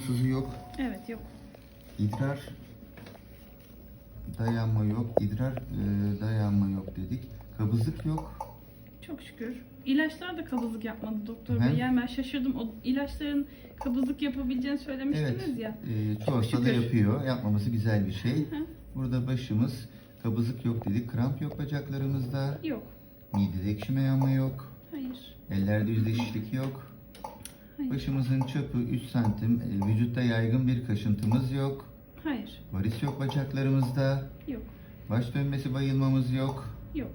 Sızı yok. Evet yok. İdrar dayanma yok. İdrar e, dayanma yok dedik. Kabızlık yok. Çok şükür. İlaçlar da kabızlık yapmadı doktor Hı. bey. Yani ben şaşırdım. O ilaçların kabızlık yapabileceğini söylemiştiniz Evet. ya. E, çoğu Çok hastada şükür. yapıyor. Yapmaması güzel bir şey. Hı. Burada başımız kabızlık yok dedik. Kramp yok bacaklarımızda. Yok. Midede ekşime yanma yok. Hayır. Ellerde yüzleşiklik yok. Hayır. Başımızın çapı 3 santim. E, vücutta yaygın bir kaşıntımız yok. Hayır. Varis yok bacaklarımızda. Yok. Baş dönmesi bayılmamız yok. Yok.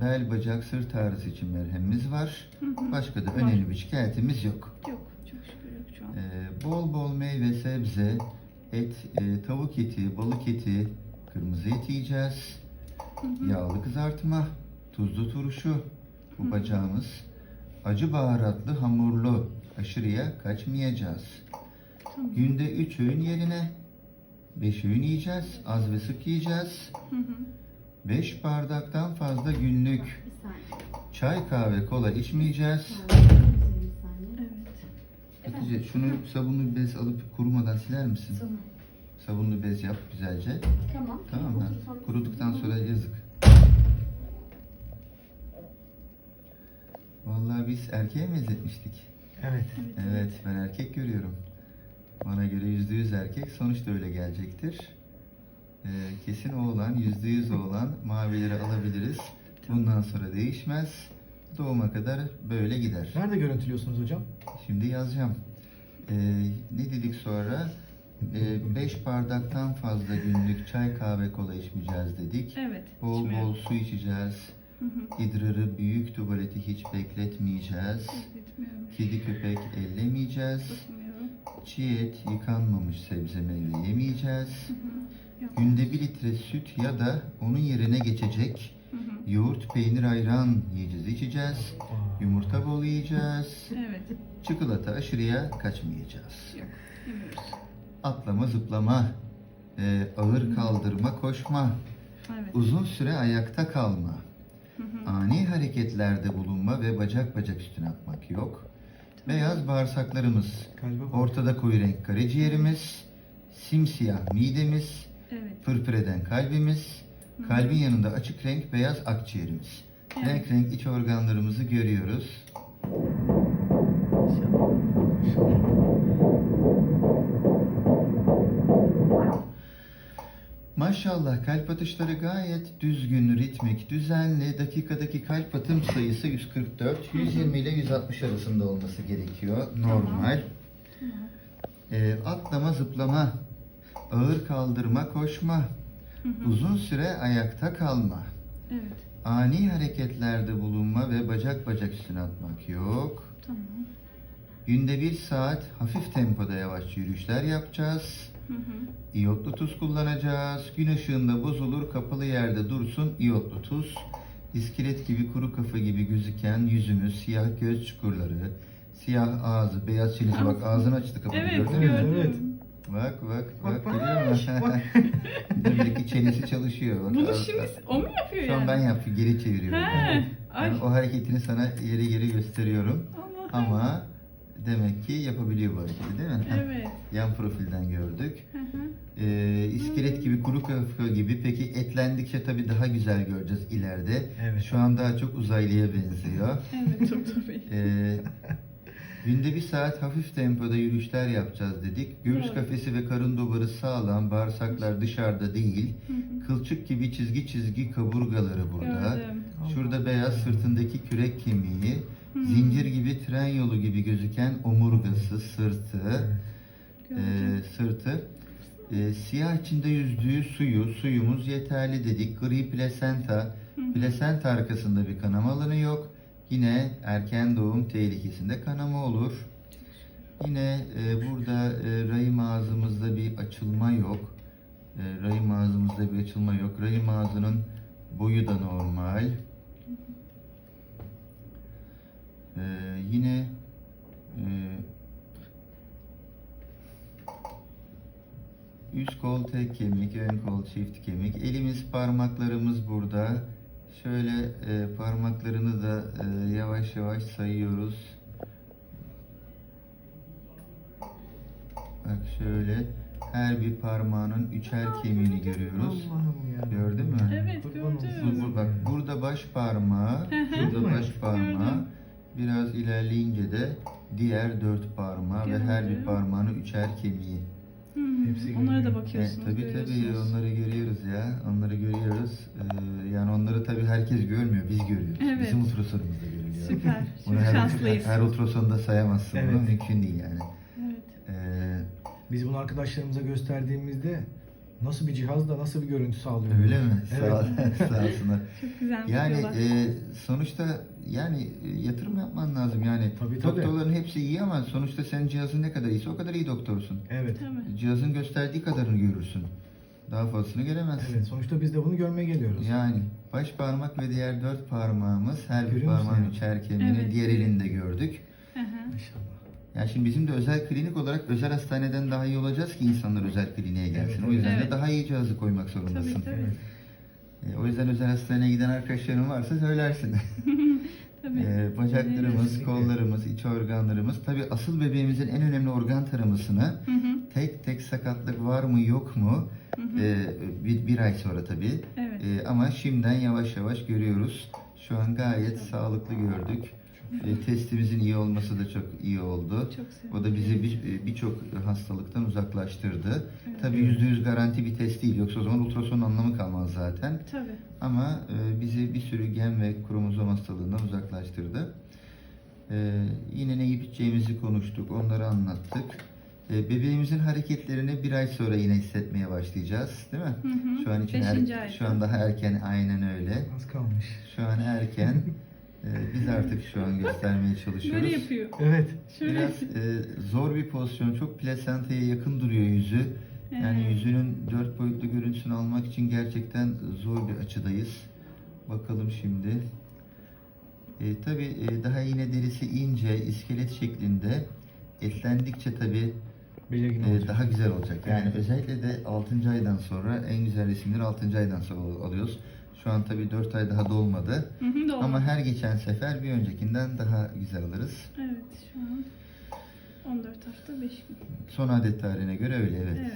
Bel, bacak, sırt ağrısı için merhemimiz var. Hı hı. Başka da Var. önemli bir şikayetimiz yok. Yok. Çok şükür yok şu an. Ee, bol bol meyve, sebze, et, e, tavuk eti, balık eti, kırmızı et yiyeceğiz. Hı hı. Yağlı kızartma, tuzlu turşu, bu Hı. bacağımız. Acı baharatlı, hamurlu, aşırıya kaçmayacağız. Tamam. Günde 3 öğün yerine 5 öğün yiyeceğiz. Az ve sık yiyeceğiz. Hı hı. 5 bardaktan fazla günlük çay, kahve, kola içmeyeceğiz. Evet. Hatice şunu sabunlu bez alıp kurumadan siler misin? Tamam. Sabunlu bez yap güzelce. Tamam. Tamam mı? Kuruduktan sonra yazık. Vallahi biz erkeğe mi benzetmiştik? Evet. Evet. Ben erkek görüyorum. Bana göre yüzde yüz erkek sonuçta öyle gelecektir. Ee, kesin oğlan, yüzde yüz oğlan mavileri alabiliriz. Bundan sonra değişmez. Doğuma kadar böyle gider. Nerede görüntülüyorsunuz hocam? Şimdi yazacağım. Ee, ne dedik sonra? 5 bardaktan fazla günlük çay kahve kola içmeyeceğiz dedik. Evet. Bol içmiyorum. bol su içeceğiz. Hı hı. İdrarı büyük tuvaleti hiç bekletmeyeceğiz. Kedi köpek ellemeyeceğiz. Çiğ et, yıkanmamış sebze meyve yemeyeceğiz. Hı hı. Yok. Günde bir litre süt ya da onun yerine geçecek Hı hı. yoğurt, peynir, ayran yiyeceğiz, içeceğiz. Yumurta bol yiyeceğiz. Evet. Çikolata aşırıya kaçmayacağız. Yok. Yemiyoruz. Atlama, zıplama, e, ağır kaldırma, koşma, Evet. uzun süre ayakta kalma. Ani hareketlerde bulunma ve bacak bacak üstüne atmak yok. Beyaz bağırsaklarımız, ortada koyu renk karaciğerimiz, simsiyah midemiz, Evet. pırpır eden kalbimiz, kalbin yanında açık renk beyaz akciğerimiz. Evet. Renk renk iç organlarımızı görüyoruz. Maşallah kalp atışları gayet düzgün, ritmik, düzenli. Dakikadaki kalp atım sayısı 144. 120 ile 160 arasında olması gerekiyor. Normal. Ee, atlama, zıplama, ağır kaldırma, koşma, uzun süre ayakta kalma, Evet. ani hareketlerde bulunma ve bacak bacak üstüne atmak yok. Tamam. Günde bir saat hafif tempoda yavaş yürüyüşler yapacağız. Hı hı. İyotlu tuz kullanacağız. Gün ışığında bozulur, kapalı yerde dursun iyotlu tuz. İskelet gibi kuru kafa gibi gözüken yüzümüz, siyah göz çukurları, siyah ağzı, beyaz çenesi bak ağzını açtı kapadı Evet gördün mü? gördüm. Evet. Bak bak bak, Bak, bak. görüyor musun? Bak. Demek ki çenesi çalışıyor. Bak, Bunu şimdi o mu yapıyor Şu an yani? ben yaptım, geri çeviriyorum. He. Ay. Yani o hareketini sana yeri geri gösteriyorum. Allah'ım. Ama demek ki yapabiliyor bu hareketi değil mi? Evet. Yan profilden gördük. Hı hı. Ee, iskelet gibi, kuru kafa gibi. Peki etlendikçe tabii daha güzel göreceğiz ileride. Evet. Şu an daha çok uzaylıya benziyor. Evet doktor bey. Ee, günde bir saat hafif tempoda yürüyüşler yapacağız dedik. Göğüs Evet. kafesi ve karın duvarı sağlam, bağırsaklar dışarıda değil. Hı hı. Kılçık gibi çizgi çizgi kaburgaları burada. Gördüm. Şurada beyaz sırtındaki kürek kemiği, Hı. zincir gibi tren yolu gibi gözüken omurgası, sırtı, e, sırtı. E, siyah içinde yüzdüğü suyu, suyumuz yeterli dedik. Gri plasenta, plasenta arkasında bir kanama alanı yok. Yine erken doğum tehlikesinde kanama olur. Yine e, burada e, rahim ağzımızda bir açılma yok. E, rahim ağzımızda bir açılma yok. Rahim ağzının boyu da normal. E, yine e, üst kol tek kemik, ön kol çift kemik. Elimiz parmaklarımız burada. Şöyle e, parmaklarını da e, yavaş yavaş sayıyoruz. Şöyle her bir parmağının üçer kemiğini görüyoruz. Gördün mü? Evet, gördüm. bak burada baş parmağı, burada baş parmağı. Biraz ilerleyince de diğer dört parmağı ve her bir Gördüm. parmağının üçer kemiği. Hmm, Hepsi Onlara da görünüyor. E, bakıyorsunuz. tabii tabii görüyorsunuz. onları görüyoruz ya. Onları görüyoruz. Ee, yani onları tabii herkes görmüyor. Biz görüyoruz. Evet. Bizim ultrasonumuzda görülüyor. Süper. Bunu Çok her, şanslıyız. her ultrasonda sayamazsın. Bunu Evet. mümkün değil yani. Evet. Ee, Biz bunu arkadaşlarımıza gösterdiğimizde nasıl bir cihazla nasıl bir görüntü sağlıyor? öyle mi? Evet. Sağ, sağ olsunlar. Çok güzel Yani e, sonuçta yani e, yatırım yapman lazım yani. Tabii, tabii. Doktorların hepsi iyi ama sonuçta senin cihazın ne kadar iyiyse o kadar iyi doktorsun. Evet. Tabii. Cihazın gösterdiği kadarını görürsün. Daha fazlasını göremezsin. Evet. Sonuçta biz de bunu görmeye geliyoruz. Yani baş parmak ve diğer dört parmağımız her bir Görüyor musun parmağın kemiğini Evet. diğer elinde gördük. Yani şimdi bizim de özel klinik olarak özel hastaneden daha iyi olacağız ki insanlar özel kliniğe gelsin. Evet, o yüzden evet. de daha iyi cihazı koymak zorundasın. Tabii tabii. Evet. E, o yüzden özel hastaneye giden arkadaşların varsa söylersin. tabii. E, bacaklarımız, kollarımız, iç organlarımız. Tabii asıl bebeğimizin en önemli organ taramasını Hı hı. tek tek sakatlık var mı yok mu Hı hı. e, bir, bir ay sonra tabii. Evet. E, ama şimdiden yavaş yavaş görüyoruz. Şu an gayet sağlıklı gördük. E, testimizin iyi olması da çok iyi oldu. Çok sevindim. O da bizi bir- e, birçok hastalıktan uzaklaştırdı. Evet. Tabii yüzde yüz garanti bir test değil. Yoksa o zaman ultrasonun anlamı kalmaz zaten. Tabii. Ama e, bizi bir sürü gen ve kromozom hastalığından uzaklaştırdı. E, yine ne yiyip içeceğimizi konuştuk, onları anlattık. E, bebeğimizin hareketlerini bir ay sonra yine hissetmeye başlayacağız, değil mi? Hı hı. Şu an için er- ay. şu an daha erken, aynen öyle. Az kalmış. Şu an erken. E, biz artık şu an göstermeye çalışıyoruz. Böyle yapıyor. Evet. Şöyle. Biraz e, zor bir pozisyon, çok plasentaya yakın duruyor yüzü. Yani Evet. yüzünün dört boyutlu görüntüsünü almak için gerçekten zor bir açıdayız. Bakalım şimdi. E, tabii e, daha yine derisi ince, iskelet şeklinde. Etlendikçe tabii Belirgin e, olacak. daha güzel olacak. Yani özellikle de 6. aydan sonra en güzel resimleri 6. aydan sonra al- alıyoruz. Şu an tabii 4 ay daha dolmadı. Hı hı, doğru. Ama her geçen sefer bir öncekinden daha güzel alırız. Evet şu an 14 hafta 5 gün. Son adet tarihine göre öyle evet. Evet.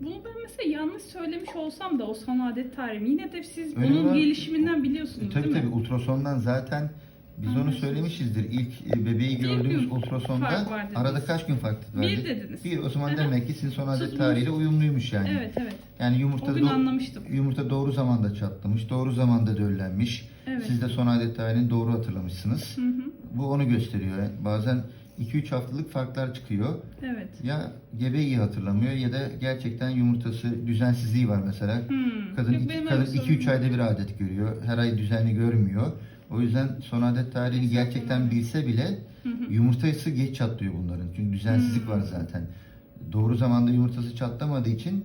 Bunu ben mesela yanlış söylemiş olsam da o son adet tarihimi yine de siz Öyle bunun var. gelişiminden biliyorsunuz E, tabii değil tabii mi? ultrasondan zaten biz onu söylemişizdir. İlk e, bebeği Bir gördüğümüz gün ultrasonda fark var dediniz. arada kaç gün fark Bir verdi? dediniz. Bir. O zaman Aha. demek ki sizin son adet Tutmuş. tarihiyle uyumluymuş yani. Evet evet. Yani yumurta O gün anlamıştım. yumurta doğru zamanda çatlamış, doğru zamanda döllenmiş. Evet. Siz de son adet tarihini doğru hatırlamışsınız. Hı hı. Bu onu gösteriyor. Bazen 2-3 haftalık farklar çıkıyor. Evet. Ya gebe iyi hatırlamıyor ya da gerçekten yumurtası düzensizliği var mesela. Hmm. Kadın Yok, benim kadın öyle 2-3 sorunum ayda bir adet görüyor. Her ay düzenli görmüyor. O yüzden son adet tarihini gerçekten bilse bile yumurtası geç çatlıyor bunların. Çünkü düzensizlik var zaten. Doğru zamanda yumurtası çatlamadığı için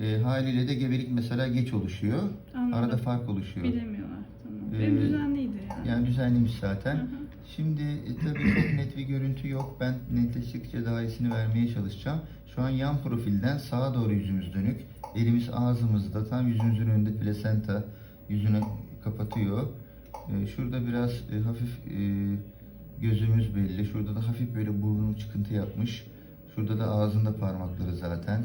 e, haliyle de gebelik mesela geç oluşuyor. Anladım. Arada fark oluşuyor. Bilemiyorlar. Tamam. Ee, Benim düzenliydi yani. Yani düzenliymiş zaten. Hı hı. Şimdi e, tabii çok net bir görüntü yok. Ben netleştikçe daha iyisini vermeye çalışacağım. Şu an yan profilden sağa doğru yüzümüz dönük. Elimiz ağzımızda. Tam yüzümüzün önünde plasenta yüzünü kapatıyor. E, Şurada biraz e, hafif e, gözümüz belli. Şurada da hafif böyle burnu çıkıntı yapmış. Şurada da ağzında parmakları zaten.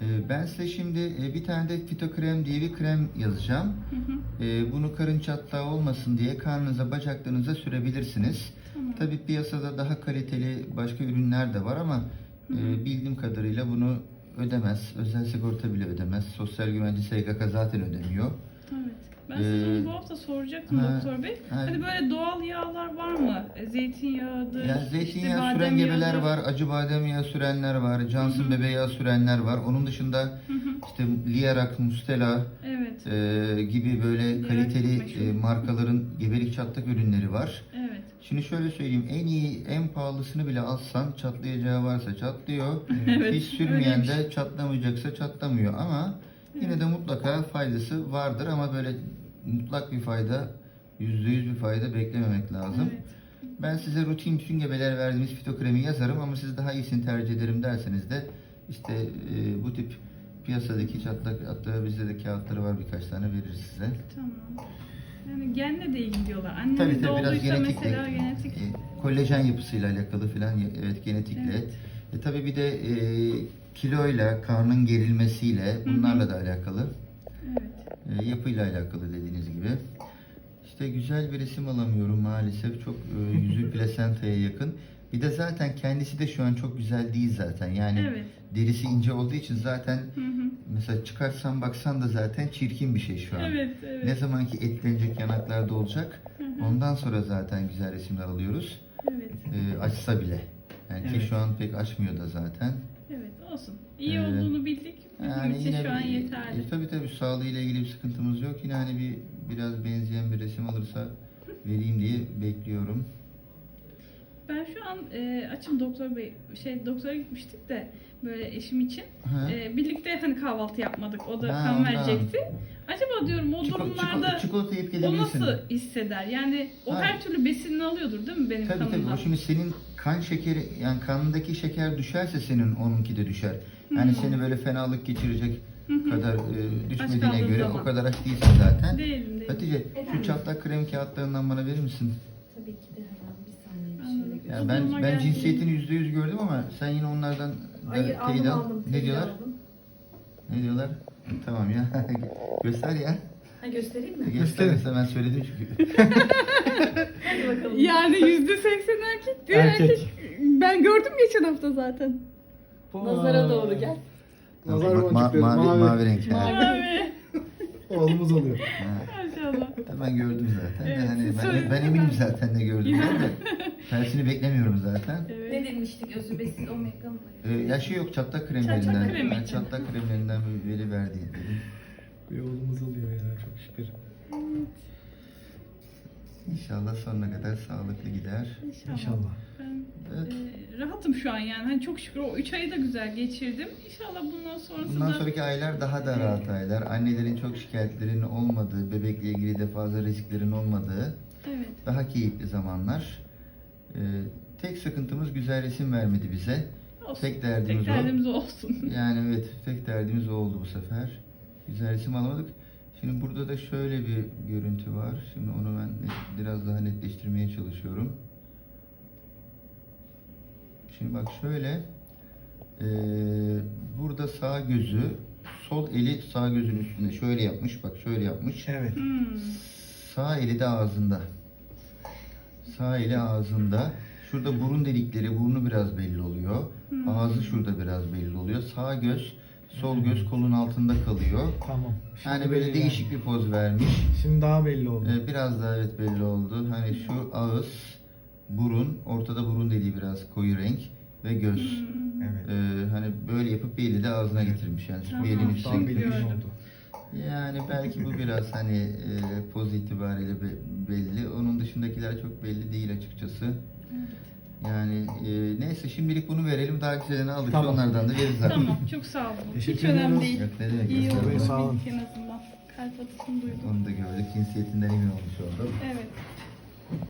E, Ben size şimdi e, bir tane de fitokrem diye bir krem yazacağım. Hı hı. E, Bunu karın çatlağı olmasın diye karnınıza, bacaklarınıza sürebilirsiniz. Tamam. Tabii piyasada daha kaliteli başka ürünler de var ama e, bildiğim kadarıyla bunu ödemez. Özel sigorta bile ödemez. Sosyal güvence SGK zaten ödemiyor. Evet. Ben size Ee, onu bu hafta soracaktım ha, doktor bey. ha. Hani böyle doğal yağlar var mı? E, Zeytinyağıdır. İşte zeytinyağı badem süren gebeler var, acı badem yağı sürenler var, Johnson bebe yağı sürenler var. Onun dışında Hı hı. işte Liarak, Mustela Evet. e, gibi böyle kaliteli e, markaların gebelik çatlak ürünleri var. Evet. Şimdi şöyle söyleyeyim, en iyi, en pahalısını bile alsan çatlayacağı varsa çatlıyor. Evet, Hiç sürmeyen öyleymiş. de çatlamayacaksa çatlamıyor ama yine de mutlaka faydası vardır ama böyle mutlak bir fayda, yüzde yüz bir fayda beklememek lazım. Evet. Ben size rutin bütün gebeler verdiğimiz fitokremi yazarım ama siz daha iyisini tercih ederim derseniz de işte e, bu tip piyasadaki çatlak hatta bizde de kağıtları var birkaç tane veririz size. Tamam. Yani genle de ilgili diyorlar. Annemiz Tabii de tabii biraz genetikle, mesela genetik. e, kolajen yapısıyla alakalı filan evet genetikle. Evet. E, tabii bir de e, kiloyla, karnın gerilmesiyle bunlarla da alakalı. Evet. E, yapıyla alakalı dediğiniz gibi. İşte güzel bir resim alamıyorum maalesef. Çok e, yüzü plasentaya yakın. Bir de zaten kendisi de şu an çok güzel değil zaten. Yani Evet. derisi ince olduğu için zaten Hı hı. Mesela çıkarsan baksan da zaten çirkin bir şey şu an. Evet, evet. Ne zaman ki etlenecek yanaklarda olacak Hı hı. ondan sonra zaten güzel resimler alıyoruz. Evet. E, açsa bile. Yani ki Evet. şu an pek açmıyor da zaten. Evet olsun. İyi Ee, olduğunu bildik. Bizim Yani için şu an bir- yeterli. E, tabii tabii sağlığıyla ilgili bir sıkıntımız yok. Yine hani bir biraz benzeyen bir resim alırsa vereyim diye bekliyorum. Ben şu an e, açım doktor bey şey doktora gitmiştik de böyle eşim için. Ha. E, birlikte hani kahvaltı yapmadık. O da Ha, kan ondan. verecekti. Acaba diyorum o Çiko- durumlarda çiko- çikolata yiyip o gelebilirsin. nasıl hisseder? Yani o Ha. her türlü besinini alıyordur değil mi benim Tabii tabii. kanımdan? O şimdi senin kan şekeri yani kanındaki şeker düşerse senin onunki de düşer. Yani Hmm. seni böyle fenalık geçirecek kadar e, düşmediğine kaldığın göre zaman. o kadar aç değilsin zaten. Değilim değilim. Hatice şu Efendim? çatlak krem kağıtlarından bana verir misin? Tabii ki de hemen bir saniye bir Anladım. şöyle. Yani ben ben geldi. cinsiyetini yüzde yüz gördüm ama sen yine onlardan da Hayır teyit aldım al. aldım. Ne teyit diyorlar? aldım. Ne diyorlar? Tamam ya. Göster ya. Ha göstereyim mi? Göstermese ben söyledim çünkü. Hadi bakalım. Yani yüzde seksen erkek diyor Erkek. erkek. Ben gördüm geçen hafta zaten. Nazara doğru gel. Nazar Bak, ma- mavi, mavi. mavi renk. Abi. Oğlumuz oluyor. Maşallah. Ben gördüm zaten. Evet, hani siz ben, ben eminim zaten ne gördüm. Tersini beklemiyorum zaten. Ne Evet. demiştik Özür Bey siz omega mı? Ee, ya şey yok çatlak kremlerinden. kremi Ben için. çatlak kremlerinden bir veri verdi dedim. Bir oğlumuz oluyor ya çok şükür. İnşallah sonuna kadar sağlıklı gider. İnşallah. İnşallah. Ben Evet. e, rahatım şu an yani. Hani çok şükür o 3 ayı da güzel geçirdim. İnşallah bundan sonrasında Bundan sonraki aylar daha da rahat aylar. Annelerin çok şikayetlerinin olmadığı, bebekle ilgili de fazla risklerin olmadığı evet. daha keyifli zamanlar. Ee, tek sıkıntımız güzel resim vermedi bize. Olsun. Tek derdimiz Tek o. derdimiz olsun. Yani evet tek derdimiz o oldu bu sefer. Güzel resim alamadık. Şimdi burada da şöyle bir görüntü var. Şimdi onu ben biraz daha netleştirmeye çalışıyorum. Şimdi bak şöyle. eee, burada sağ gözü, sol eli sağ gözün üstünde şöyle yapmış. Bak şöyle yapmış. Evet. Hmm. Sağ eli de ağzında. Sağ eli ağzında. Şurada burun delikleri, burnu biraz belli oluyor. Hmm. Ağzı şurada biraz belli oluyor. Sağ göz, sol göz kolun altında kalıyor. Tamam. Şimdi Yani böyle belli değişik bir poz vermiş. yani. Şimdi daha belli oldu. Ee, Biraz daha evet belli oldu. Hani şu ağız, burun, ortada burun deliği biraz koyu renk ve göz. Hmm. Evet. Ee, hani böyle yapıp bir eli de ağzına getirmiş. Yani Tamam, bu elin belli getirmiş. oldu. Yani belki bu biraz hani e, poz itibariyle be- belli. Onun dışındakiler çok belli değil açıkçası. Yani e, neyse şimdilik bunu verelim. Daha güzelini aldıkça Tamam. onlardan da veririz artık. Tamam çok sağ olun. Hiç Teşekkür önemli ediyoruz. değil. Yok, ne demek. İyi oldu. Sağ olun. En azından. Kalp atışını duydum. Onu da gördük. Cinsiyetinden emin olmuş olduk. Evet.